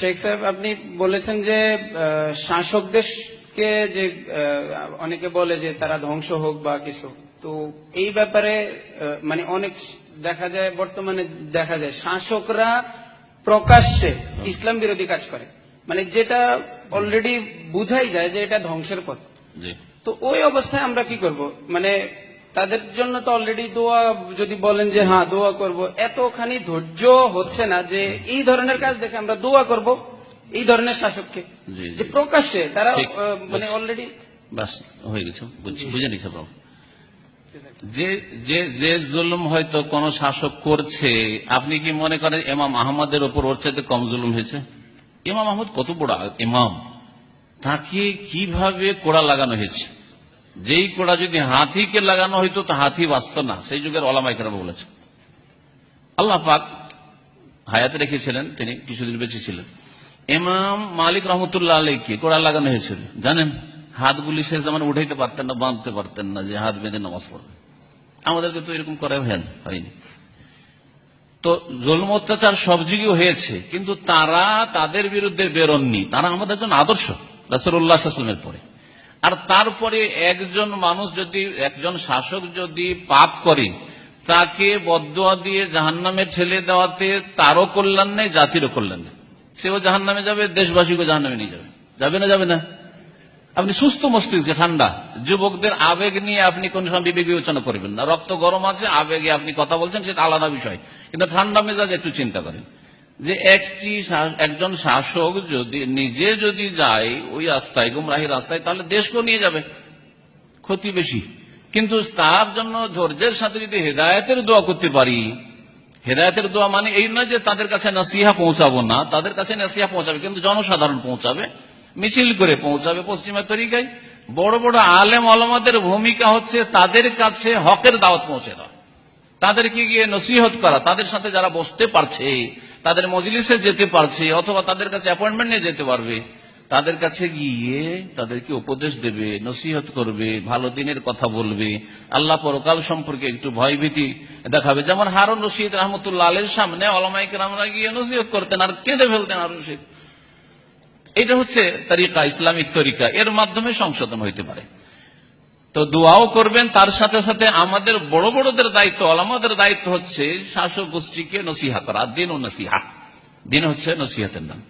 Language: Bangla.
শেখ সাহেব আপনি বলেছেন যে শাসকদেরকে যে অনেকে বলে যে তারা ধ্বংস হোক বা কিছু। তো এই ব্যাপারে মানে অনেক দেখা যায় বর্তমানে দেখা যায় শাসকরা প্রকাশ্যে ইসলাম বিরোধী কাজ করে। মানে যেটা অলরেডি বুঝাই যায় যে এটা ধ্বংসের পথ। তো ওই অবস্থায় আমরা কি করব? মানে তাদের জন্য তো অলরেডি দোয়া যদি বলেন যে হ্যাঁ দোয়া করব। এতখানি ধৈর্য হচ্ছে না যে এই ধরনের কাজ দেখে আমরা দোয়া করব এই ধরনের শাসককে। যে প্রকাশ্যে তারা মানে অলরেডি বাস হয়ে গেছে বুঝছি বুঝে নিছে বাবু। যে যে যে জুলুম হয়তো কোন শাসক করছে আপনি কি মনে করেন ইমাম আহমদের ওপর ওর চাইতে কম জুলুম হয়েছে? ইমাম আহমদ কত বড় ইমাম? তাকে কীভাবে কোড়া লাগানো হয়েছে? যেই কোড়া যদি হাতিকে লাগানো হইতো, তো হাতি বাঁচত না। সেই যুগের ওলামাইকার বলেছে আল্লাহ পাক হায়াতে রেখেছিলেন, তিনি কিছুদিন বেঁচে ছিলেন। ইমাম মালিক রহমতুল্লাহ আলীকে কোড়া লাগানো হয়েছিল। জানেন, হাতগুলি শেষ যেমন উঠাইতে পারতেন না, বাঁধতে পারতেন না, যে হাত বেঁধে নামাজ পড়বে। আমাদেরকে তো এরকম করে করা হয়নি। তো জুলম, অত্যাচার সব যুগেও হয়েছে, কিন্তু তারা তাদের বিরুদ্ধে বেরোননি। তারা আমাদের জন্য আদর্শ রাসুল্লাহামের পরে। আর তারপরে একজন মানুষ যদি, একজন শাসক যদি পাপ করে, তাকে বদুয়া দিয়ে জাহান্নামে ঠেলে দেওয়াতে তারও কল্যাণ নেই, জাতিরও কল্যাণ নেই। সেও জাহান্নামে যাবে দেশবাসীকে জাহান্নামে নিয়ে যাবে। যাবে না যাবে না? আপনি সুস্থ মস্তিষ্কে, ঠান্ডা। যুবকদের আবেগ নিয়ে আপনি কোন সময় বিবেক বিবেচনা করবেন না। রক্ত গরম আছে, আবেগে আপনি কথা বলছেন, সেটা আলাদা বিষয়। কিন্তু ঠান্ডা মেজাজ একটু চিন্তা করেন। যে একটি একজন শাসক যদি নিজে যদি যায় ওই রাস্তায়, গুমরাহি রাস্তায়, তাহলে দেশকেও নিয়ে যাবে। ক্ষতি বেশি। কিন্তু তার জন্য ধৈর্যের সাথে যদি হেদায়তের দোয়া করতে পারি, হেদায়তের দোয়া মানে এই নয় যে তাদের কাছে নাসিহা পৌঁছাবো না, তাদের কাছে নাসিহা পৌঁছাবে, কিন্তু জনসাধারণ পৌঁছাবে, মিছিল করে পৌঁছাবে পশ্চিমা তরিকায়। বড় বড় আলেম আলমাদের ভূমিকা হচ্ছে তাদের কাছে হকের দাওয়াত পৌঁছে দেওয়া। তাদেরকে গিয়ে নসিহত করা, তাদের সাথে যারা বসতে পারছে তাদের মজলিসে যেতে পারছে, অথবা তাদের কাছে অ্যাপয়েন্টমেন্ট নিয়ে যেতে পারবে। তাদের কাছে গিয়ে তাদেরকে উপদেশ দেবে, নসিহত করবে, ভালো দিনের কথা বলবে। আল্লাহ পরকাল সম্পর্কে একটু ভয়ভীতি দেখাবে। যেমন হারুন রশিদ রহমতুল্লাহ আলের সামনে অলমাইকে আমরা গিয়ে নসিহত করতেন আর কেঁদে ফেলতেন হারুন রশিদ। এটা হচ্ছে তরিকা, ইসলামিক তরিকা। এর মাধ্যমে সংশোধন হইতে পারে। তো দোয়াও করবেন, তার সাথে সাথে আমাদের বড় বড়দের দায়িত্ব আমাদের দায়িত্ব হচ্ছে শাসক গোষ্ঠীকে নসিহা করা, দিন ও নসিহা। দিন হচ্ছে নসিহাতের নাম।